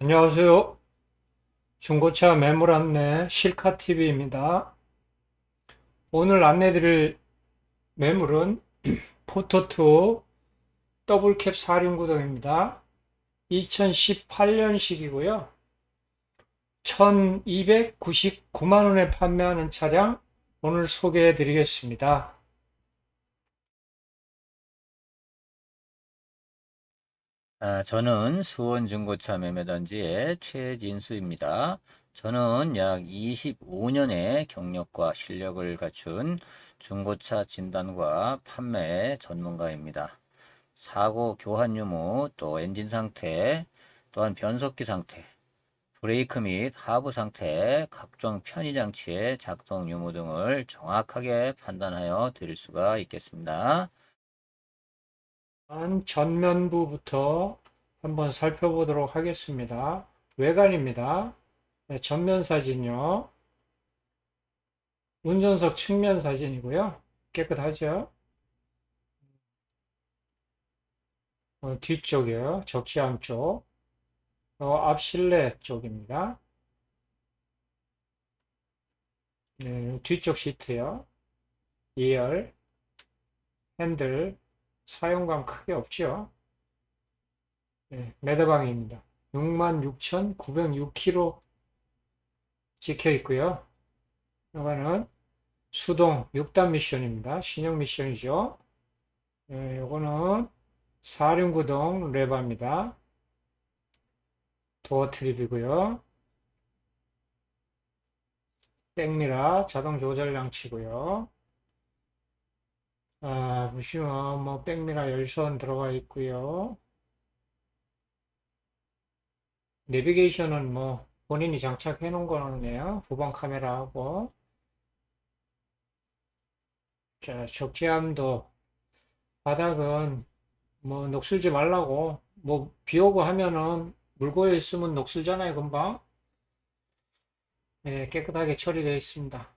안녕하세요. 중고차 매물 안내 실카TV입니다. 오늘 안내드릴 매물은 포토2 더블캡 4륜구동입니다. 2018년식이고요. 1299만원에 판매하는 차량 오늘 소개해 드리겠습니다. 아, 저는 수원중고차 매매단지의 최진수입니다. 저는 약 25년의 경력과 실력을 갖춘 중고차 진단과 판매 전문가입니다. 사고 교환 유무, 또 엔진 상태, 또한 변속기 상태, 브레이크 및 하부 상태, 각종 편의 장치의 작동 유무 등을 정확하게 판단하여 드릴 수가 있겠습니다. 전면부부터 한번 살펴보도록 하겠습니다. 외관입니다. 네, 전면 사진요. 운전석 측면 사진이고요. 깨끗하죠? 어, 뒤쪽이요. 적시함 쪽. 어, 앞 실내 쪽입니다. 네, 뒤쪽 시트요. 2열, 핸들, 사용감 크게 없죠. 네, 매대방입니다. 66,906km 찍혀 있고요. 이거는 수동 6단 미션입니다. 신형 미션이죠. 네, 이거는 4륜구동 레바입니다. 도어 트립이고요. 백미라 자동 조절 장치고요. 아, 보시면 뭐 백미라 열선 들어가 있고요. 내비게이션은 뭐 본인이 장착해 놓은 거네요. 후방 카메라하고 자, 적재함도 바닥은 뭐 녹슬지 말라고 뭐 비 오고 하면은 물 고여 있으면 녹슬잖아요, 금방. 네, 깨끗하게 처리되어 있습니다.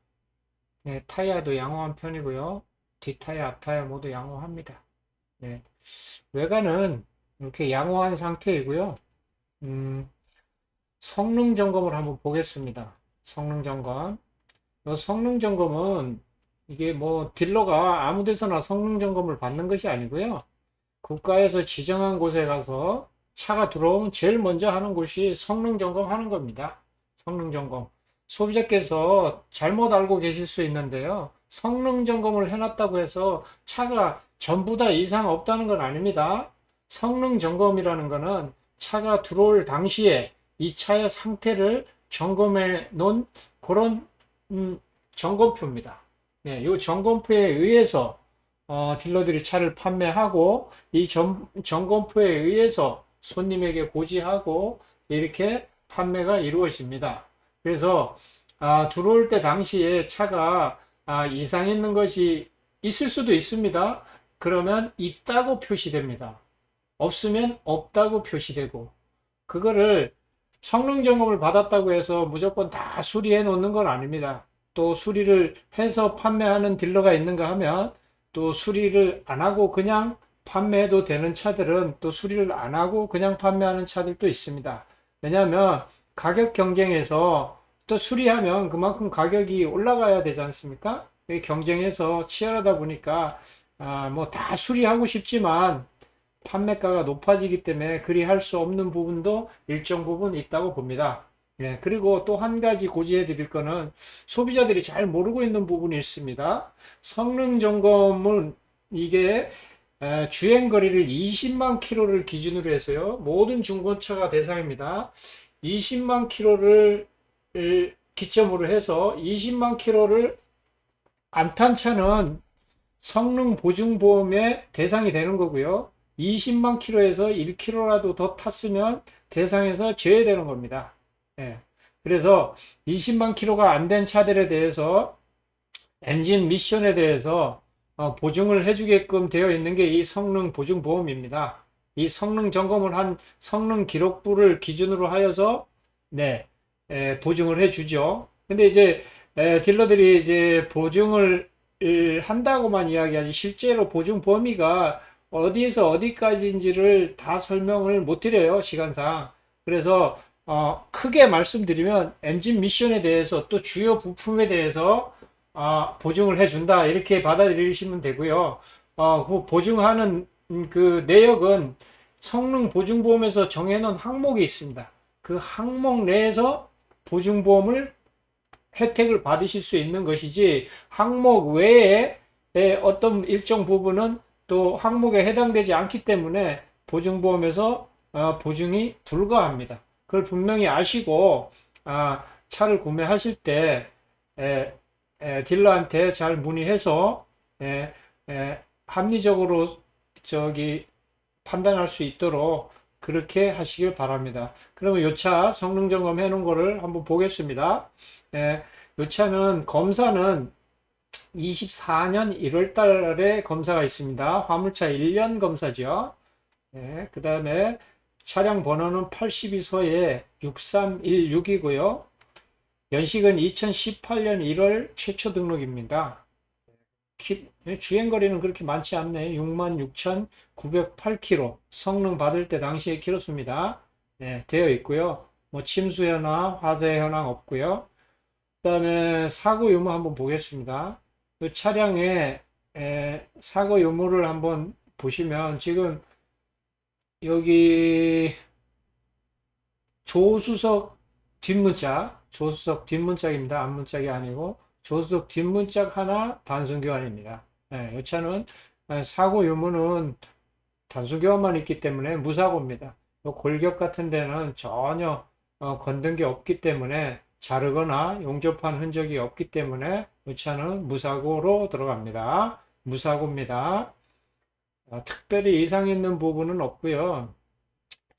네, 타이어도 양호한 편이고요. 뒷타이어, 앞타이어 모두 양호합니다. 네. 외관은 이렇게 양호한 상태이고요. 음, 성능 점검을 한번 보겠습니다. 성능 점검. 이 성능 점검은 이게 뭐 딜러가 아무 데서나 성능 점검을 받는 것이 아니고요. 국가에서 지정한 곳에 가서 차가 들어오면 제일 먼저 하는 곳이 성능 점검하는 겁니다. 성능 점검. 소비자께서 잘못 알고 계실 수 있는데요. 성능 점검을 해놨다고 해서 차가 전부 다 이상 없다는 건 아닙니다. 성능 점검이라는 거는 차가 들어올 당시에 이 차의 상태를 점검해 놓은 그런 음, 점검표입니다. 네, 이 점검표에 의해서 어, 딜러들이 차를 판매하고 이 점, 점검표에 의해서 손님에게 고지하고 이렇게 판매가 이루어집니다. 그래서 아, 들어올 때 당시에 차가 아, 이상 있는 것이 있을 수도 있습니다. 그러면 있다고 표시됩니다. 없으면 없다고 표시되고 그거를 성능 점검을 받았다고 해서 무조건 다 수리해 놓는 건 아닙니다. 또 수리를 해서 판매하는 딜러가 있는가 하면 또 수리를 안 하고 그냥 판매해도 되는 차들은 또 수리를 안 하고 그냥 판매하는 차들도 있습니다. 왜냐하면 가격 경쟁에서 또 수리하면 그만큼 가격이 올라가야 되지 않습니까? 경쟁에서 치열하다 보니까 아, 뭐 다 수리하고 싶지만 판매가가 높아지기 때문에 그리 할 수 없는 부분도 일정 부분 있다고 봅니다. 예, 그리고 또 한 가지 고지해 드릴 거는 소비자들이 잘 모르고 있는 부분이 있습니다. 성능 점검은 이게 주행 거리를 20만 킬로를 기준으로 해서요. 모든 중고차가 대상입니다. 20만 킬로를 기점으로 해서 20만 킬로를 안탄 차는 성능 보증 보험의 대상이 되는 거고요. 20만 킬로에서 1킬로라도 더 탔으면 대상에서 제외되는 겁니다. 예. 그래서 20만 킬로가 안 된 차들에 대해서 엔진 미션에 대해서 어, 보증을 해주게끔 되어 있는 게 이 성능 보증 보험입니다. 이 성능 점검을 한 성능 기록부를 기준으로 하여서 네 에, 보증을 해주죠. 근데 이제 에, 딜러들이 이제 보증을 한다고만 이야기하지 실제로 보증 범위가 어디에서 어디까지인지를 다 설명을 못 드려요 시간상. 그래서 어, 크게 말씀드리면 엔진 미션에 대해서 또 주요 부품에 대해서 아, 보증을 해준다 이렇게 받아들이시면 되고요. 어, 그 보증하는 음, 그 내역은 성능 보증보험에서 정해놓은 항목이 있습니다. 그 항목 내에서 보증보험을 혜택을 받으실 수 있는 것이지 항목 외에 의 어떤 일정 부분은 또 항목에 해당되지 않기 때문에 보증보험에서 어, 보증이 불가합니다. 그걸 분명히 아시고 아, 차를 구매하실 때 에, 에, 딜러한테 잘 문의해서 합리적으로 저기 판단할 수 있도록 그렇게 하시길 바랍니다. 그러면 이 차 성능 점검 해 놓은 거를 한번 보겠습니다. 예, 이 차는 검사는 24년 1월 달에 검사가 있습니다. 화물차 1년 검사죠. 예, 그 다음에 차량 번호는 82소에 6316이고요. 연식은 2018년 1월 최초 등록입니다. 키- 주행거리는 그렇게 많지 않네요. 66,908km. 성능 받을 때 당시의 키로수입니다. 네, 되어 있고요. 뭐 침수 현황, 화재 현황 없고요. 그 다음에 사고 유무 한번 보겠습니다. 이 차량의 에, 사고 유무를 한번 보시면 지금 여기 조수석 뒷문짝, 조수석 뒷문짝입니다. 앞문짝이 아니고 조수석 뒷문짝 하나 단순 교환입니다. 네, 이 차는 에, 사고 유무는 단순 교환만 있기 때문에 무사고입니다. 요 골격 같은 데는 전혀 어, 건든 게 없기 때문에 자르거나 용접한 흔적이 없기 때문에 이 차는 무사고로 들어갑니다. 무사고입니다. 어, 특별히 이상 있는 부분은 없고요.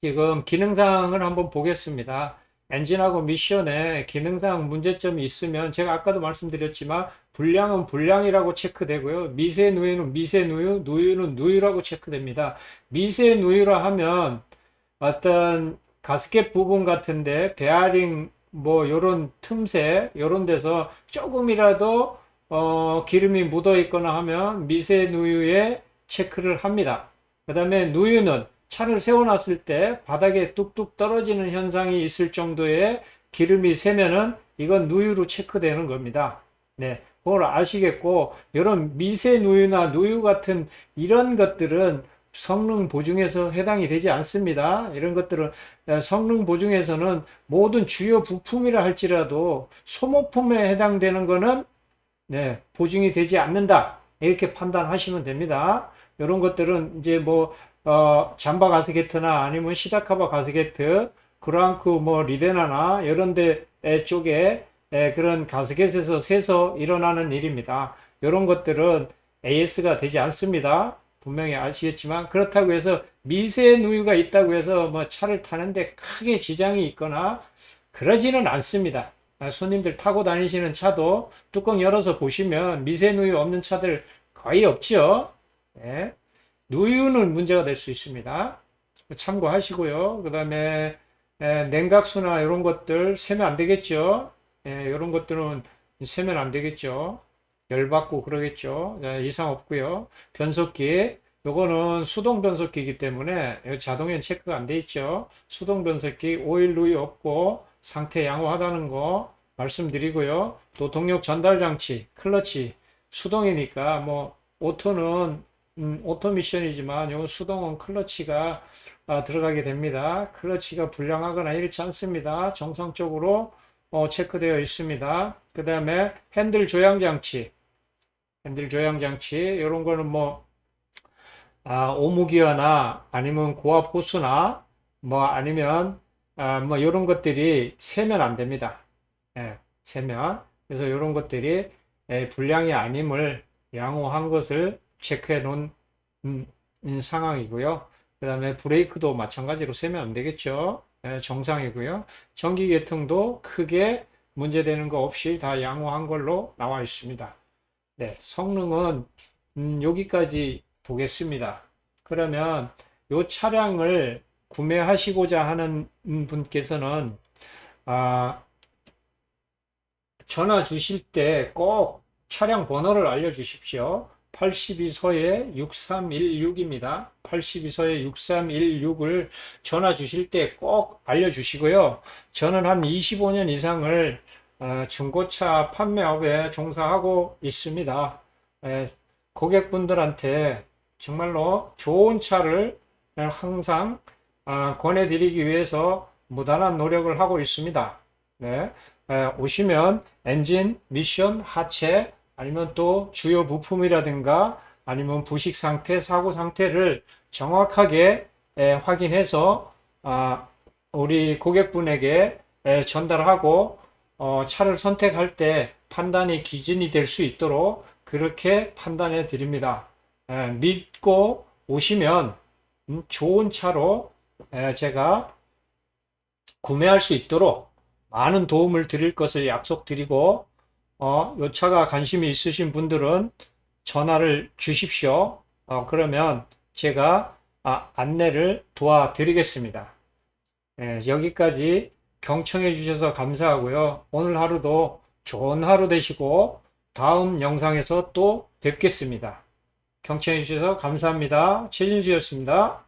지금 기능사항을 한번 보겠습니다. 엔진하고 미션에 기능상 문제점이 있으면 제가 아까도 말씀드렸지만 불량은 불량이라고 체크되고요. 미세 누유는 미세 누유, 누유는 누유라고 체크됩니다. 미세 누유라 하면 어떤 가스켓 부분 같은데 베어링 뭐 요런 틈새 요런 데서 조금이라도 어, 기름이 묻어 있거나 하면 미세 누유에 체크를 합니다. 그 다음에 누유는 차를 세워놨을 때 바닥에 뚝뚝 떨어지는 현상이 있을 정도의 기름이 새면은 이건 누유로 체크되는 겁니다. 네, 그걸 아시겠고 이런 미세 누유나 누유 같은 이런 것들은 성능 보증에서 해당이 되지 않습니다. 이런 것들은 에, 성능 보증에서는 모든 주요 부품이라 할지라도 소모품에 해당되는 거는 네, 보증이 되지 않는다. 이렇게 판단하시면 됩니다. 이런 것들은 이제 뭐 어, 잠바 가스게트나 아니면 시다카바 가스게트, 크랑크 뭐 리데나나 이런 데 쪽에 에, 그런 가스켓에서 새서 일어나는 일입니다. 이런 것들은 AS가 되지 않습니다. 분명히 아시겠지만 그렇다고 해서 미세 누유가 있다고 해서 뭐 차를 타는데 크게 지장이 있거나 그러지는 않습니다. 아, 손님들 타고 다니시는 차도 뚜껑 열어서 보시면 미세 누유 없는 차들 거의 없죠. 네. 누유는 문제가 될 수 있습니다. 참고하시고요. 그 다음에 냉각수나 이런 것들 세면 안 되겠죠. 예, 이런 것들은 세면 안 되겠죠. 열받고 그러겠죠. 예, 이상 없고요. 변속기 요거는 수동 변속기이기 때문에 자동엔 체크가 안 돼 있죠. 수동 변속기 오일 누이 없고 상태 양호하다는 거 말씀드리고요. 또 동력 전달 장치, 클러치 수동이니까 뭐 오토는 음, 오토 미션이지만 요 수동은 클러치가 아, 들어가게 됩니다. 클러치가 불량하거나 이렇지 않습니다. 정상적으로 어, 체크되어 있습니다. 그 다음에 핸들 조향 장치, 핸들 조향 장치 이런 거는 뭐 아, 오무기어나 아니면 고압 호수나 뭐 아니면 아, 뭐 이런 것들이 세면 안 됩니다. 예, 세면 그래서 이런 것들이 예, 불량이 아님을 양호한 것을 체크해 놓은 음, 음, 상황이고요. 그 다음에 브레이크도 마찬가지로 세면 안 되겠죠. 예, 정상이고요. 전기 계통도 크게 문제되는 거 없이 다 양호한 걸로 나와 있습니다. 네, 성능은 음, 여기까지 보겠습니다. 그러면 이 차량을 구매하시고자 하는 분께서는 아, 전화 주실 때 꼭 차량 번호를 알려주십시오. 82서에 6316입니다. 82서에 6316을 전화 주실 때 꼭 알려주시고요. 저는 한 25년 이상을 어, 중고차 판매업에 종사하고 있습니다. 에, 고객분들한테 정말로 좋은 차를 항상 아, 권해드리기 위해서 무단한 노력을 하고 있습니다. 네. 에, 오시면 엔진, 미션, 하체, 아니면 또 주요 부품이라든가 아니면 부식 상태, 사고 상태를 정확하게 에, 확인해서 아, 우리 고객분에게 에, 전달하고 어, 차를 선택할 때 판단이 기준이 될 수 있도록 그렇게 판단해 드립니다. 에, 믿고 오시면 음, 좋은 차로 에, 제가 구매할 수 있도록 많은 도움을 드릴 것을 약속드리고 어, 요 차가 관심이 있으신 분들은 전화를 주십시오. 어, 그러면 제가 아, 안내를 도와드리겠습니다. 예, 여기까지 경청해 주셔서 감사하고요. 오늘 하루도 좋은 하루 되시고 다음 영상에서 또 뵙겠습니다. 경청해 주셔서 감사합니다. 최진수였습니다.